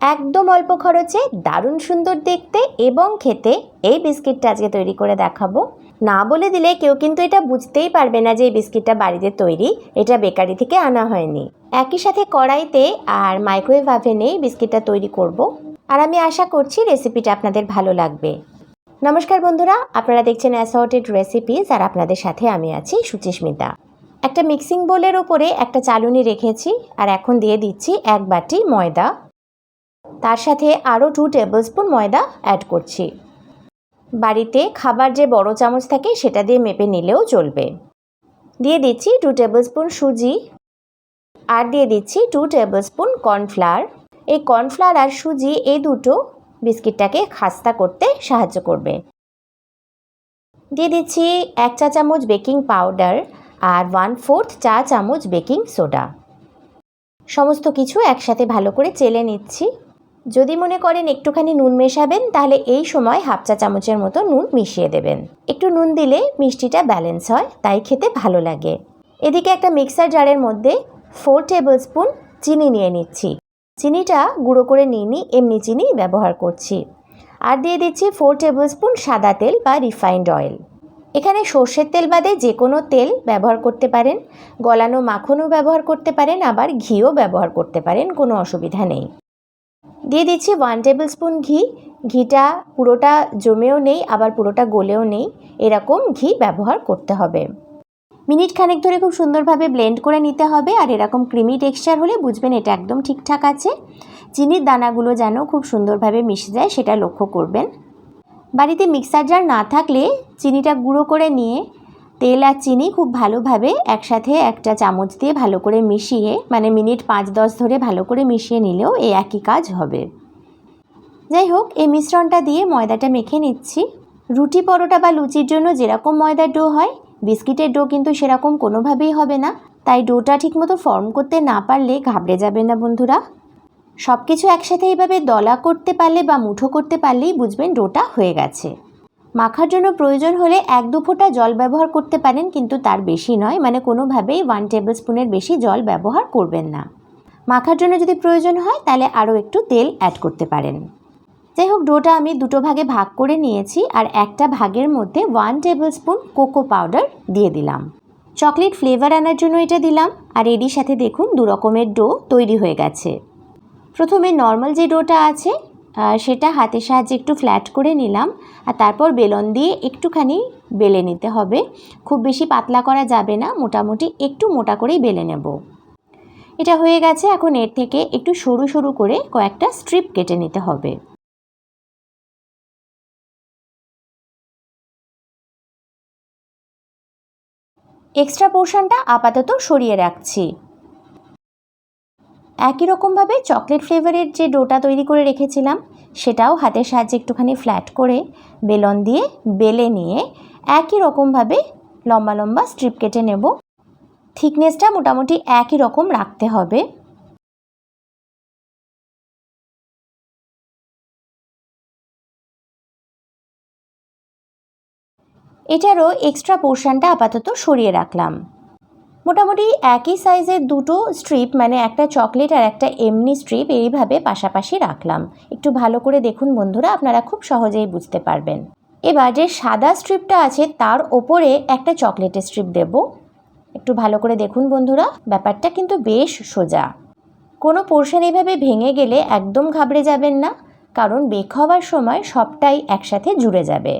একদম অল্প খরচে দারুণ সুন্দর দেখতে এবং খেতে এই বিস্কিটটা আজকে তৈরি করে দেখাবো। না বলে দিলে কেউ কিন্তু এটা বুঝতেই পারবে না যে এই বিস্কিটটা বাড়িতে তৈরি, এটা বেকারি থেকে আনা হয়নি। একই সাথে কড়াইতে আর মাইক্রোওয়েভ ওভেনেই বিস্কিটটা তৈরি করব। আর আমি আশা করছি রেসিপিটা আপনাদের ভালো লাগবে। নমস্কার বন্ধুরা, আপনারা দেখছেন অ্যাসর্টেড রেসিপিস আর আপনাদের সাথে আমি আছি সুচিস্মিতা। একটা মিক্সিং বোলের ওপরে একটা চালুনি রেখেছি আর এখন দিয়ে দিচ্ছি এক বাটি ময়দা। তার সাথে আরও টু টেবিল স্পুন ময়দা অ্যাড করছি। বাড়িতে খাবার যে বড় চামচ থাকে সেটা দিয়ে মেপে নিলেও চলবে। দিয়ে দিচ্ছি টু টেবিল স্পুন সুজি আর দিয়ে দিচ্ছি টু টেবিল স্পুন কর্নফ্লাওয়ার এই কর্নফ্লাওয়ার আর সুজি এই দুটো বিস্কিটটাকে খাস্তা করতে সাহায্য করবে। দিয়ে দিচ্ছি এক চা চামচ বেকিং পাউডার আর ওয়ান ফোর্থ চা চামচ বেকিং সোডা সমস্ত কিছু একসাথে ভালো করে চেলে নিচ্ছি। যদি মনে করেন একটুখানি নুন মেশাবেন, তাহলে এই সময় হাফ চা চামচের মতো নুন মিশিয়ে দেবেন। একটু নুন দিলে মিষ্টিটা ব্যালেন্স হয়, তাই খেতে ভালো লাগে। এদিকে একটা মিক্সার জারের মধ্যে ফোর টেবিল স্পুন চিনি নিয়ে নিচ্ছি। চিনিটা গুঁড়ো করে নিইনি এমনি চিনি ব্যবহার করছি। আর দিয়ে দিচ্ছি ফোর টেবিল স্পুন সাদা তেল বা রিফাইন্ড অয়েল এখানে সর্ষের তেল বাদে যে কোনো তেল ব্যবহার করতে পারেন। গলানো মাখনও ব্যবহার করতে পারেন, আবার ঘিও ব্যবহার করতে পারেন, কোনো অসুবিধা নেই। দিয়ে দিচ্ছি ওয়ান টেবিল স্পুন ঘি। ঘিটা পুরোটা জমেও নেই, আবার পুরোটা গলেও নেই। এরকম ঘি ব্যবহার করতে হবে। মিনিট খানেক ধরে খুব সুন্দরভাবে ব্লেন্ড করে নিতে হবে আর এরকম ক্রিমি টেক্সচার হলে বুঝবেন এটা একদম ঠিকঠাক আছে। চিনির দানাগুলো যেন খুব সুন্দরভাবে মিশে যায় সেটা লক্ষ্য করবেন। বাড়িতে মিক্সার জার না থাকলে চিনিটা গুঁড়ো করে নিয়ে তেল আর চিনি খুব ভালোভাবে একসাথে একটা চামচ দিয়ে ভালো করে মিশিয়ে মানে মিনিট পাঁচ দশ ধরে ভালো করে মিশিয়ে নিলেও এই একই কাজ হবে। যাই হোক, এই মিশ্রণটা দিয়ে ময়দাটা মেখে নিচ্ছি। রুটি পরোটা বা লুচির জন্য যেরকম ময়দার ডো হয়, বিস্কিটের ডো কিন্তু সেরকম কোনোভাবেই হবে না। তাই ডোটা ঠিকমতো ফর্ম করতে না পারলে ঘাবড়ে যাবে না বন্ধুরা। সব কিছু একসাথে এইভাবে দলা করতে পারলে বা মুঠো করতে পারলেই বুঝবেন ডোটা হয়ে গেছে। মাখার জন্য প্রয়োজন হলে এক দু ফোঁটা জল ব্যবহার করতে পারেন, কিন্তু তার বেশি নয়। মানে কোনোভাবেই ওয়ান টেবিল স্পুনের বেশি জল ব্যবহার করবেন না। মাখার জন্য যদি প্রয়োজন হয়, তাহলে আরও একটু তেল অ্যাড করতে পারেন। যাই হোক ডোটা আমি দুটো ভাগে ভাগ করে নিয়েছি, আর একটা ভাগের মধ্যে one tablespoon cocoa powder দিয়ে দিলাম। চকলেট ফ্লেভার আনার জন্য এটা দিলাম, আর এরই সাথে দেখুন দু রকমের ডো তৈরি হয়ে গেছে। প্রথমে নর্মাল যে ডোটা আছে সেটা হাতের সাহায্যে একটু ফ্ল্যাট করে নিলাম। আর তারপর বেলন দিয়ে একটুখানি বেলে নিতে হবে। খুব বেশি পাতলা করা যাবে না, মোটামুটি একটু মোটা করেই বেলে নেব। এটা হয়ে গেছে এখন এর থেকে একটু সরু সরু করে কয়েকটা স্ট্রিপ কেটে নিতে হবে। এক্সট্রা পোর্শনটা আপাতত সরিয়ে রাখছি। একই রকমভাবে চকলেট ফ্লেভারের যে ডোটা তৈরি করে রেখেছিলাম, সেটাও হাতের সাহায্যে একটুখানি ফ্ল্যাট করে বেলন দিয়ে বেলে নিয়ে একই রকমভাবে লম্বা লম্বা স্ট্রিপ কেটে নেব। থিকনেসটা মোটামুটি একই রকম রাখতে হবে। এটারও এক্সট্রা পোর্শনটা আপাতত সরিয়ে রাখলাম। মোটামুটি একই সাইজের দুটো স্ট্রিপ মানে একটা চকলেট আর একটা এমনি স্ট্রিপ এইভাবে পাশাপাশি রাখলাম। একটু ভালো করে দেখুন বন্ধুরা, আপনারা খুব সহজেই বুঝতে পারবেন। এবার যে সাদা স্ট্রিপটা আছে, তার ওপরে একটা চকলেটের স্ট্রিপ দেব। একটু ভালো করে দেখুন বন্ধুরা, ব্যাপারটা কিন্তু বেশ সোজা। কোনো পোর্শন এইভাবে ভেঙে গেলে একদম ঘাবড়ে যাবেন না, কারণ বেক হওয়ার সময় সবটাই একসাথে জুড়ে যাবে।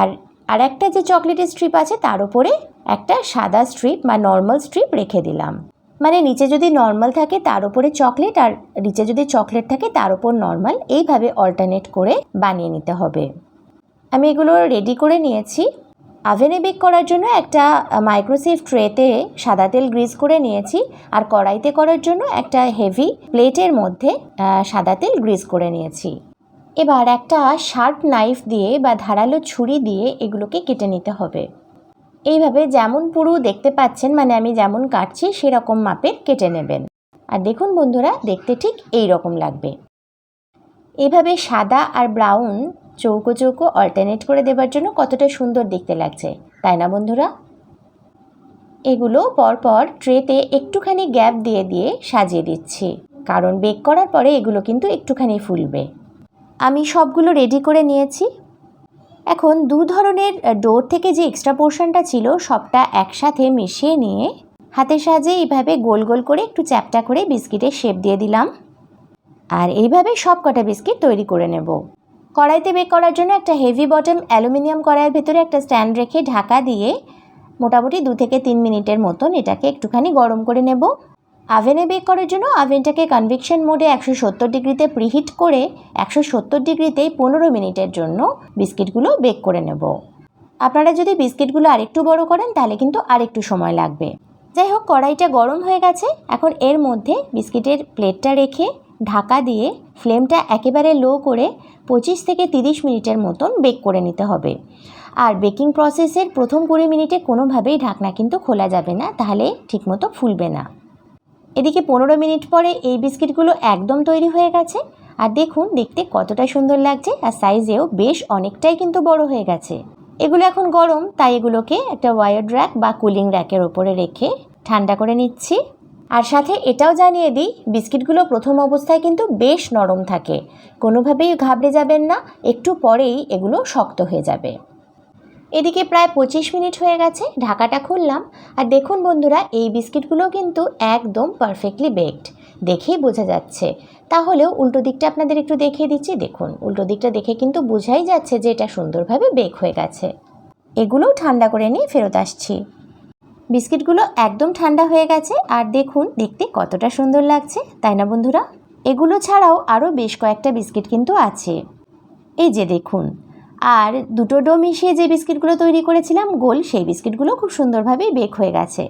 আর আর একটা যে চকলেটের স্ট্রিপ আছে, তার উপরে একটা সাদা স্ট্রিপ বা নর্মাল স্ট্রিপ রেখে দিলাম। মানে নিচে যদি নর্মাল থাকে, তার উপরে চকলেট আর নিচে যদি চকলেট থাকে, তার উপর নর্মাল এইভাবে অল্টারনেট করে বানিয়ে নিতে হবে। আমি এগুলো রেডি করে নিয়েছি। আভেনে বেক করার জন্য একটা মাইক্রোসেভ ট্রেতে সাদা তেল গ্রিজ করে নিয়েছি আর কড়াইতে করার জন্য একটা হেভি প্লেটের মধ্যে সাদা তেল গ্রিজ করে নিয়েছি। এবার একটা শার্প নাইফ দিয়ে বা ধারালো ছুরি দিয়ে এগুলোকে কেটে নিতে হবে। এইভাবে যেমন পুরু দেখতে পাচ্ছেন মানে আমি যেমন কাটছি, সেরকম মাপের কেটে নেবেন। আর দেখুন বন্ধুরা, দেখতে ঠিক এই রকম লাগবে। এভাবে সাদা আর ব্রাউন চৌকো চৌকো অল্টারনেট করে দেবার জন্য কতটা সুন্দর দেখতে লাগছে, তাই না বন্ধুরা? এগুলো পরপর ট্রেতে একটুখানি গ্যাপ দিয়ে দিয়ে সাজিয়ে দিচ্ছি, কারণ বেক করার পরে এগুলো কিন্তু একটুখানি ফুলবে। আমি সবগুলো রেডি করে নিয়েছি এখন দু ধরনের ডোর থেকে যে এক্সট্রা পোর্শনটা ছিল, সবটা একসাথে মিশিয়ে নিয়ে হাতের সাহায্যে এইভাবে গোল গোল করে একটু চ্যাপটা করে বিস্কিটের শেপ দিয়ে দিলাম। আর এইভাবে সব কটা বিস্কিট তৈরি করে নেব। কড়াইতে বেক করার জন্য একটা হেভি বটম অ্যালুমিনিয়াম কড়াইয়ের ভেতরে একটা স্ট্যান্ড রেখে ঢাকা দিয়ে মোটামুটি দু থেকে তিন মিনিটের মতন এটাকে একটুখানি গরম করে নেব। আভেনে বেক করার জন্য আভেনটাকে কনভিকশন মোডে একশো সত্তর ডিগ্রিতে প্রিহিট করে একশো সত্তর ডিগ্রিতেই পনেরো মিনিটের জন্য বিস্কিটগুলো বেক করে নেব। আপনারা যদি বিস্কিটগুলো আরেকটু বড় করেন, তাহলে কিন্তু আরেকটু সময় লাগবে। যাই হোক, কড়াইটা গরম হয়ে গেছে। এখন এর মধ্যে বিস্কিটের প্লেটটা রেখে ঢাকা দিয়ে ফ্লেমটা একেবারে লো করে পঁচিশ থেকে তিরিশ মিনিটের মতন বেক করে নিতে হবে। আর বেকিং প্রসেসের প্রথম কুড়ি মিনিটে কোনোভাবেই ঢাকনা কিন্তু খোলা যাবে না, তাহলে ঠিকমতো ফুলবে না। এদিকে পনেরো মিনিট পরে এই বিস্কিটগুলো একদম তৈরি হয়ে গেছে। আর দেখুন, দেখতে কতটা সুন্দর লাগছে আর সাইজেও বেশ অনেকটাই কিন্তু বড় হয়ে গেছে। এগুলো এখন গরম, তাই এগুলোকে একটা ওয়ার্ড র্যাক বা কুলিং র্যাকের ওপরে রেখে ঠান্ডা করে নিচ্ছি। আর সাথে এটাও জানিয়ে দিই, বিস্কিটগুলো প্রথম অবস্থায় কিন্তু বেশ নরম থাকে। কোনোভাবেই ঘাবড়ে যাবেন না, একটু পরেই এগুলো শক্ত হয়ে যাবে। এদিকে প্রায় পঁচিশ মিনিট হয়ে গেছে, ঢাকাটা খুললাম। আর দেখুন বন্ধুরা, এই বিস্কিটগুলো কিন্তু একদম পারফেক্টলি বেকড দেখেই বোঝা যাচ্ছে। তাহলেও উল্টো দিকটা আপনাদের একটু দেখিয়ে দিচ্ছি। দেখুন, উল্টো দিকটা দেখে কিন্তু বোঝাই যাচ্ছে যে এটা সুন্দরভাবে বেক হয়ে গেছে। এগুলোও ঠান্ডা করে নিয়ে ফেরত আসছি। বিস্কিটগুলো একদম ঠান্ডা হয়ে গেছে। আর দেখুন, দেখতে কতটা সুন্দর লাগছে, তাই না বন্ধুরা? এগুলো ছাড়াও আরও বেশ কয়েকটা বিস্কিট কিন্তু আছে। এই যে দেখুন আর দুটো ডো মিশিয়ে যে বিস্কিটগুলো তৈরি করেছিলাম, গোল সেই বিস্কিটগুলো খুব সুন্দরভাবেই বেক হয়ে গেছে।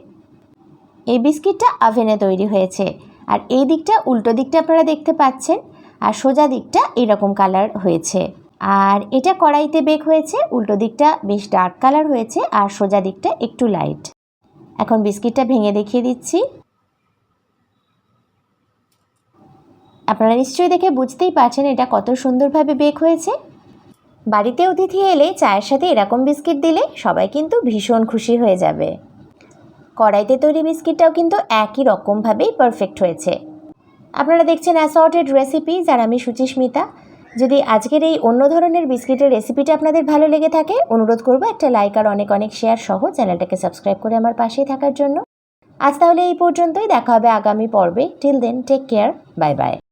এই বিস্কিটটা আভেনে তৈরি হয়েছে। আর এই দিকটা উল্টো দিকটা আপনারা দেখতে পাচ্ছেন, আর সোজা দিকটা এরকম কালার হয়েছে। আর এটা কড়াইতে বেক হয়েছে, উল্টো দিকটা বেশ ডার্ক কালার হয়েছে, আর সোজা দিকটা একটু লাইট। এখন বিস্কিটটা ভেঙে দেখিয়ে দিচ্ছি। আপনারা নিশ্চয়ই দেখে বুঝতেই পারছেন এটা কত সুন্দরভাবে বেক হয়েছে। বাড়িতে অতিথি এলে চায়ের সাথে এরকম বিস্কিট দিলে সবাই কিন্তু ভীষণ খুশি হয়ে যাবে। কড়াইতে তৈরি বিস্কিটটাও কিন্তু একই রকমভাবেই পারফেক্ট হয়েছে। আপনারা দেখছেন অ্যাসর্টেড রেসিপি যার আমি সুচিস্মিতা যদি আজকের এই অন্য ধরনের বিস্কিটের রেসিপিটা আপনাদের ভালো লেগে থাকে, অনুরোধ করব একটা লাইক আর অনেক অনেক শেয়ার সহ চ্যানেলটাকে সাবস্ক্রাইব করে আমার পাশেই থাকার জন্য। আজ তাহলে এই পর্যন্তই, দেখা হবে আগামী পর্বে। Till then take care bye bye